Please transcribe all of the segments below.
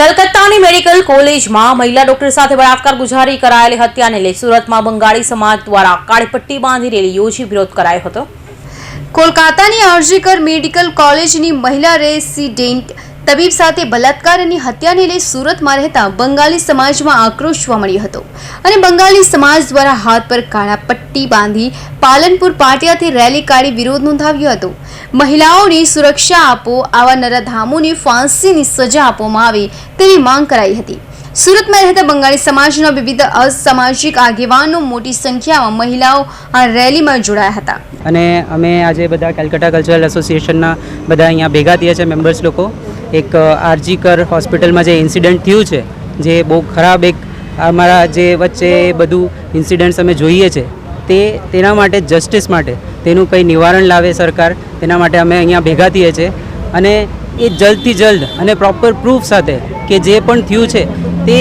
કલકત્તાની medical કોલેજમાં મહિલા doctor સાથે બળાત્કાર ગુજારી કરાયેલી હત્યાને લઈ સુરતમાં બંગાળી સમાજ દ્વારા કાળી પટ્ટી બાંધી રેલી યોજી વિરોધ કરાયો હતો. કોલકાતાની અરજીકર મેડિકલ કોલેજની મહિલા રેસિડેન્ટ તબીબ સાથે બલાત્કારની હત્યાને લઈ સુરતમાં રહેતા બંગાળી સમાજમાં આક્રોશ જોવા મળ્યો હતો. અને બંગાળી સમાજ દ્વારા હાથ પર કાળા પટ્ટી બાંધી પાલનપુર પાટિયાથી રેલી કાઢી વિરોધ નોંધાવ્યો હતો. મહિલાઓને સુરક્ષા આપો, આવા નરાધામોને ફાંસીની સજા આપવામાં આવે તેની માંગ કરાઈ હતી. સુરતમાં રહેતા બંગાળી સમાજના વિવિધ અસામાજિક આગેવાનો મોટી સંખ્યામાં મહિલાઓ આ રેલીમાં જોડાયા હતા. અને અમે આજે બધા કેલકટા કલ્ચરલ એસોસિએશનના બધા અહીંયા ભેગા થયા છે, મેમ્બર્સ લોકો. એક આરજીકર હોસ્પિટલમાં જે ઇન્સિડન્ટ થયું છે, જે બહુ ખરાબ એક અમારા જે વચ્ચે બધું ઇન્સિડન્ટ્સ અમે જોઈએ છે, તે તેના માટે જસ્ટિસ માટે, તેનું કંઈ નિવારણ લાવે સરકાર, તેના માટે અમે અહીંયા ભેગા થઈએ છીએ અને એ જલ્દથી જલ્દ અને પ્રોપર પ્રૂફ સાથે કે જે પણ થયું છે, તે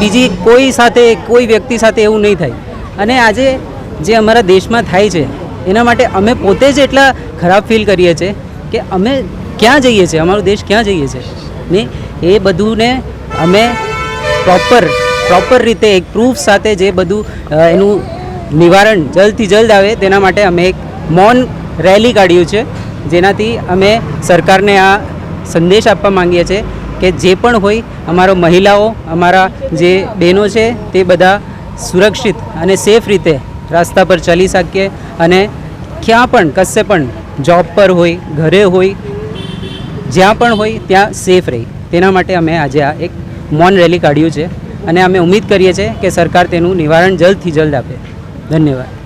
બીજી કોઈ સાથે, કોઈ વ્યક્તિ સાથે એવું નહીં થાય. અને આજે જે અમારા દેશમાં થાય છે, એના માટે અમે પોતે જ એટલા ખરાબ ફીલ કરીએ છીએ કે અમે ક્યાં જઈએ છીએ? અમારો દેશ ક્યાં જઈએ છીએ? ને એ બધુંને અમે પ્રોપર પ્રોપર રીતે એક પ્રૂફ સાથે જે બધું એનું નિવારણ જલ્દથી જલ્દ આવે તેના માટે અમે એક મૌન રેલી કાઢ્યું છે. જેનાથી અમે સરકારને આ સંદેશ આપવા માંગીએ છીએ કે જે પણ હોય અમારો મહિલાઓ, અમારા જે બહેનો છે તે બધા સુરક્ષિત અને સેફ રીતે રસ્તા પર ચાલી શકીએ અને ક્યાં પણ, કશે પણ જોબ પર હોય, ઘરે હોય જ્યાં પણ હોય ત્યાં સેફ રહી. તેના માટે અમે આજે આ એક મૌન રેલી કાઢ્યું છે અને અમે ઉમ્મીદ કરીએ છીએ કે સરકાર તેનું નિવારણ જલ્દથી જલ્દ આપે. ધન્યવાદ.